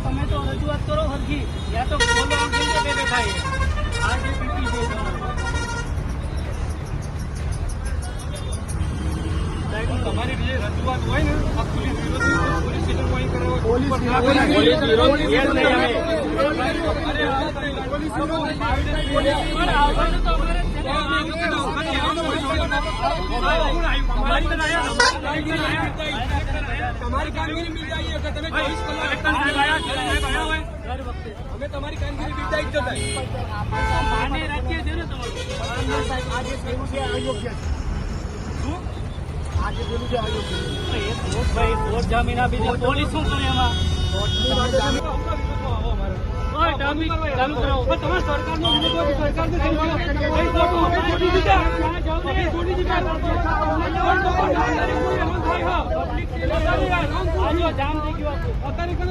તમે તો રજૂઆત કરો હરજી યા તો બોલો આમ કે તમારું. જે રજૂઆત હોય ને આ પોલીસ વિરોધી પોલીસ સ્ટેશન પોલીસ વિરોધી નહીં. તમારી કામગીરી કે તમે ચોવીસ કલાક અમે તમારી કામગીરી બિરદાવી ઇજ્જત જતા. માન્ય રાખીએ છીએ સાહેબ આજે થયું છે અયોગ્ય છે.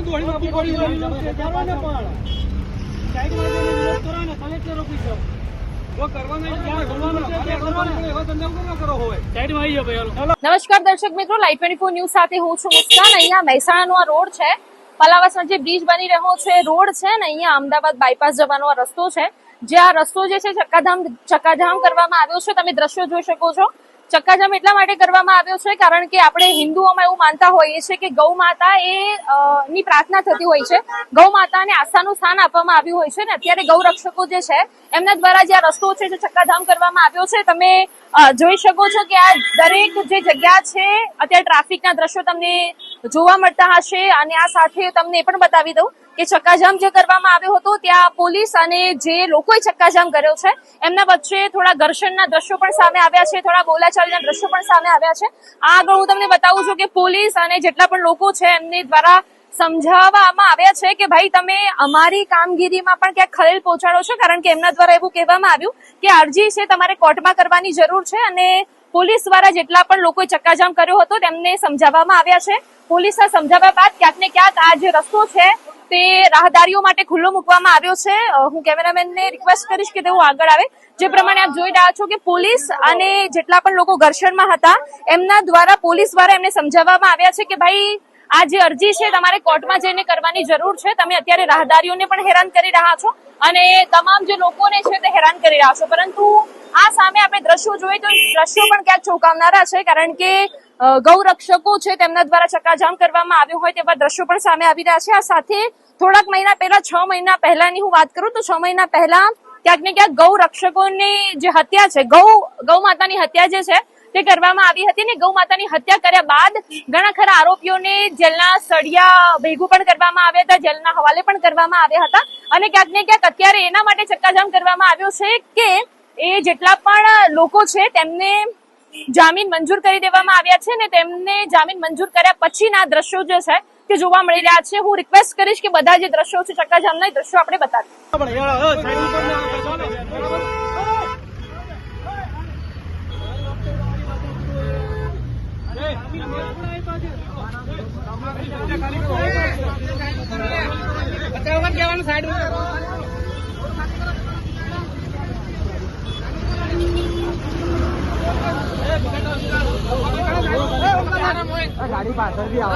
દોડી આપવું પડી જાઓ ને. પણ. સાઈડમાં જઈને વિરોધ કરો ને, કલેક્ટર ઓફિસ નમસ્કાર દર્શક મિત્રો લાઈવ ટ્વેન્ટી ફોર ન્યૂઝ સાથે હું છું મુસ્કાન અહીંયા મહેસાણાનો આ રોડ છે. પલાવાસમાં જે બ્રિજ બની રહ્યો છે રોડ છે ને અહીંયા અમદાવાદ બાયપાસ જવાનો આ રસ્તો છે. જે આ રસ્તો જે છે ચક્કાધામ ચક્કાધામ કરવામાં આવ્યો છે. તમે દ્રશ્યો જોઈ શકો છો. ચક્કાજામ એટલા માટે કરવામાં આવ્યો છે, કારણ કે આપણે હિન્દુઓમાં એવું માનતા હોઈએ છીએ કે ગૌ માતા એ ની પ્રાર્થના થતી હોય છે. ગૌ માતાને આસ્થાનું સ્થાન આપવામાં આવ્યું હોય છે ને, અત્યારે ગૌ રક્ષકો જે છે, એમના દ્વારા જે આ રસ્તો છે જે ચક્કાધામ કરવામાં આવ્યો છે, તમે જોઈ શકો છો કે આ દરેક જે જગ્યા છે, અત્યારે ટ્રાફિકના દ્રશ્યો તમને જોવા મળતા હશે, અને આ સાથે તમને એ પણ બતાવી દઉં કે ચક્કાજામ જે કરવામાં આવ્યો હતો, ત્યાં પોલીસ અને જે લોકોએ ચક્કાજામ કર્યો છે, એમના વચ્ચે થોડા ઘર્ષણના દ્રશ્યો પણ સામે આવ્યા છે, થોડા બોલાચાલીના દ્રશ્યો પણ સામે આવ્યા છે. આ આગળ હું તમને બતાવું છું કે પોલીસ અને જેટલા પણ લોકો છે, એમની દ્વારા સમજાવવામાં આવ્યા છે કે ભાઈ, તમે અમારી કામગીરીમાં પણ ક્યાંક ખલેલ પહોંચાડો છો, કારણ કે એમના દ્વારા એવું કહેવામાં આવ્યું કે અરજી છે તમારે કોર્ટમાં કરવાની જરૂર છે અને પોલીસ દ્વારા જેટલા પણ લોકોએ ચક્કાજામ કર્યો હતો, તેમને સમજાવવામાં આવ્યા છે. પોલીસના સમજાવ્યા બાદ ક્યાંક ને ક્યાંક આ જે રસ્તો છે તે રાહદારીઓ માટે ખુલ્લો મૂકવામાં આવ્યો છે. હું કેમેરામેનને રિક્વેસ્ટ કરીશ કે તેઓ આગળ આવે. જે પ્રમાણે આપ જોઈ રહ્યા છો કે પોલીસ અને જેટલા પણ લોકો ઘર્ષણમાં હતા, એમના દ્વારા પોલીસ દ્વારા એમને સમજાવવામાં આવ્યા છે કે ભાઈ, આ જે અરજી છે તમારે કોર્ટમાં જઈને કરવાની જરૂર છે. તમે અત્યારે રાહદારીઓને પણ હેરાન કરી રહ્યા છો અને તમામ જે લોકોને છે તે હેરાન કરી રહ્યા છો. પરંતુ આ સામે આપણે દ્રશ્યો જોઈએ તો દ્રશ્યો પણ ક્યાંક ચોંકાવનારા છે, કારણ કે ગૌરક્ષકો છે તેમના દ્વારા ચક્કાજામ કરવામાં આવ્યું હોય તેવા દ્રશ્યો પણ સામે આવી રહ્યા છે. આ સાથે થોડાક મહિના પહેલા, છ મહિના પહેલાની હું વાત કરું તો છ મહિના પહેલા ક્યાંક ને ક્યાંક ગૌ રક્ષકોની જે હત્યા છે, ગૌ ગૌ માતાની હત્યા જે છે તે કરવામાં આવી હતી ને ગૌ માતાની હત્યા કર્યા બાદ ઘણા ખરા આરોપીઓને જેલના સળિયા ભેગું પણ કરવામાં આવ્યા હતા, જેલના હવાલે પણ કરવામાં આવ્યા હતા અને ક્યાંક ને ક્યાંક અત્યારે એના માટે ચક્કાજામ કરવામાં આવ્યો છે કે એ જેટલા પણ લોકો છે, તેમને જામીન મંજૂર કરી દેવામાં આવ્યા છે ને તેમને જામીન મંજૂર કર્યા પછીના દ્રશ્યો જે છે તે જોવા મળી રહ્યા છે. હું રિક્વેસ્ટ કરીશ કે બધા જે દ્રશ્યો છે ચક્કાજામના એ દ્રશ્યો આપણે બતાવીએ.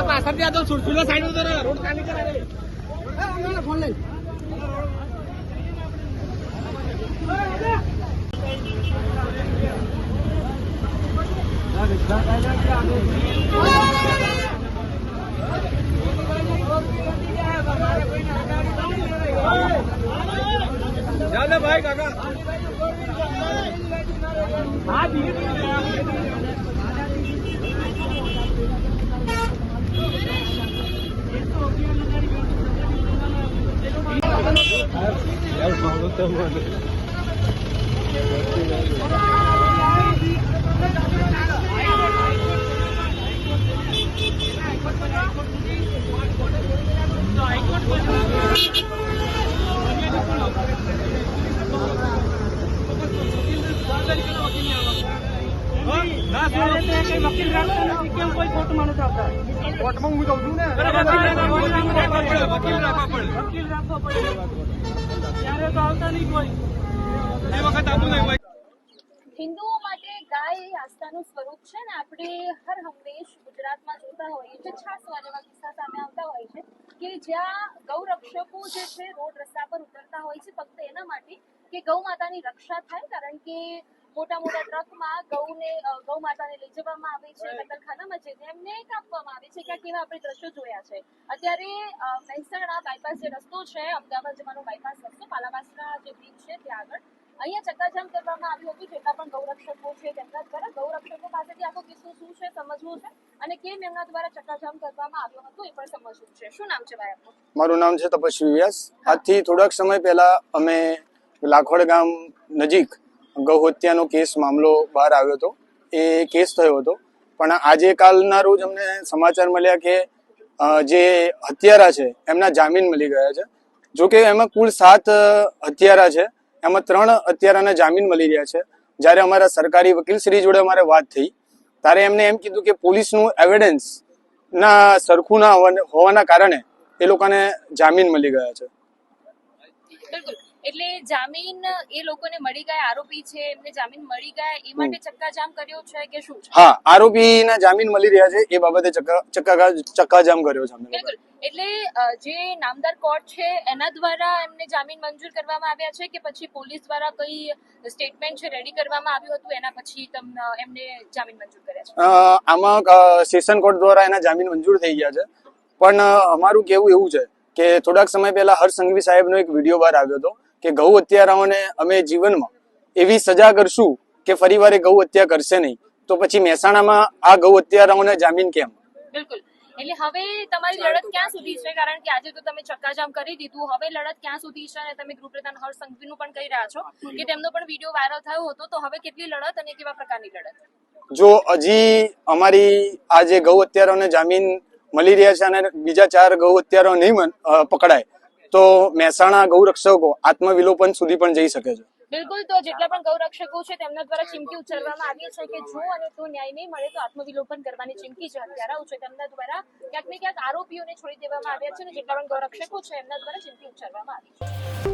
પાછળથી આ રોડ ખાલી કરે ફોન લઈ ભાઈ કાકા. ના ત્યારે તો એ કઈ વકીલ રાખતા નથી કેમ કોઈ કોર્ટ માણસ આવતા હિન્દુઓ માટે ગાય આસ્થાનું સ્વરૂપ છે ને, આપણે હર હંમેશ ગુજરાતમાં જોતા હોઈએ છીએ, છાસ વાળા કિસ્સા સામે આવતા હોય છે કે જ્યાં ગૌરક્ષકો જે છે રોડ રસ્તા પર ઉતરતા હોય છે ફક્ત એના માટે કે ગૌ માતાની રક્ષા થાય, કારણ કે મોટા મોટા ટ્રકમાં ગૌને ગૌ માતાને લઈ જવામાં આવે છે કતલખાનામાં છે તેમને કાપવામાં આવે છે ક્યાંક કેવા આપણે દ્રશ્યો જોયા છે. અત્યારે મહેસાણા બાયપાસ જે રસ્તો છે અમદાવાદ જવાનો બાયપાસ રસ્તો પાલાવાસના જે બ્રિજ છે ત્યાં આગળ. અહીંયા ચક્કાજામ કરવામાં આવ્યું હતું જેટલા પણ ગૌરક્ષકો છે તેમના દ્વારા ગૌરક્ષકો પાસેથી આખો કિસ્સો શું છે સમજવું છે? અને કેમ એમના દ્વારા ચક્કાજામ કરવામાં આવ્યો હતો એ પણ સમજવું છે. શું નામ છે ભાઈ આપનું? મારું નામ છે તપસ્વી વ્યાસ. આજથી થોડાક સમય પહેલા અમે લાખોડ ગામ નજીક ગૌ હત્યાનો કેસ મામલો બહાર આવ્યો હતો. એ કેસ થયો હતો. પણ આજે કાલના રોજ અમને સમાચાર મળ્યા કે જે હત્યારા છે, એમના જામીન મળી ગયા છે. જો કે એમાં કુલ સાત હત્યારા છે. એમાં ત્રણ હત્યારાના જામીન મળી રહ્યા છે. જ્યારે અમારા સરકારી વકીલ શ્રી જોડે અમારે વાત થઈ, ત્યારે એમને એમ કીધું કે પોલીસનું એવિડન્સ ના સરખું ના હોવાના કારણે એ લોકોને જામીન મળી ગયા છે. બિલકુલ. એટલે જામીન એ લોકોને મળી ગયા આરોપી છે એમને જામીન મળી ગયા એ માટે ચક્કાજામ કર્યો છે કે શું છે? હા આરોપીના જામીન મળી રહ્યા છે એ બાબતે ચક્કા ચક્કા ચક્કાજામ કર્યો છે. બિલકુલ. એટલે જે નામદાર કોર્ટ છે એના દ્વારા એમને જામીન મંજૂર કરવામાં આવ્યા છે કે પછી પોલીસ દ્વારા કઈ સ્ટેટમેન્ટ છે રેડી કરવામાં આવ્યું હતું એના પછી તમને એમને જામીન મંજૂર કર્યા છે? આમાં સેશન કોર્ટ દ્વારા એના જામીન મંજૂર થઈ ગયા છે. પણ અમારું કેવું એવું છે કે થોડાક સમય પહેલા હર્ષ સંઘવી સાહેબનો એક વીડિયો બહાર આવ્યો હતો. કે ગૌ હત્યારાઓને અમે જીવનમાં એવી સજા કરશું કે ફરીવારે ગૌ હત્યા કરશે નહીં. તો પછી મહેસાણામાં આ ગૌ હત્યારાઓને જામીન કેમ? બિલકુલ. એટલે હવે તમારી લડત ક્યાં સુધી છે? કારણ કે આજે તો તમે ચક્કાજામ કરી દીધું. હવે લડત ક્યાં સુધી છે? અને તમે ગૃહપ્રધાન હર્ષ સંઘવીનું પણ કહી રહ્યા છો કે તેમનો પણ વીડિયો વાયરલ થયો હતો. તો હવે કેટલી લડત અને કેવા પ્રકારની લડત? જો હજી અમારી આ જે ગૌ હત્યારાઓને જામીન મળી રહ્યા છે અને બીજા ચાર ગૌ હત્યારાઓ નહીં મન- પકડાય તો મહેસાણા ગૌરક્ષકો આત્મવિલોપન સુધી પણ જઈ શકે છે. બિલકુલ, તો જેટલા પણ ગૌરક્ષકો છે તેમના દ્વારા ચીમકી ઉચ્ચારવામાં આવી છે કે જો અને તો ન્યાય નહીં મળે તો આત્મવિલોપન કરવાની ચીમકી જે હત્યારાઓ છે. તેમના દ્વારા ક્યાંક ને ક્યાંક આરોપીઓને છોડી દેવામાં આવ્યા છે અને જેટલા પણ ગૌરક્ષકો છે એમના દ્વારા ચીમકી ઉચ્ચારવામાં આવી છે.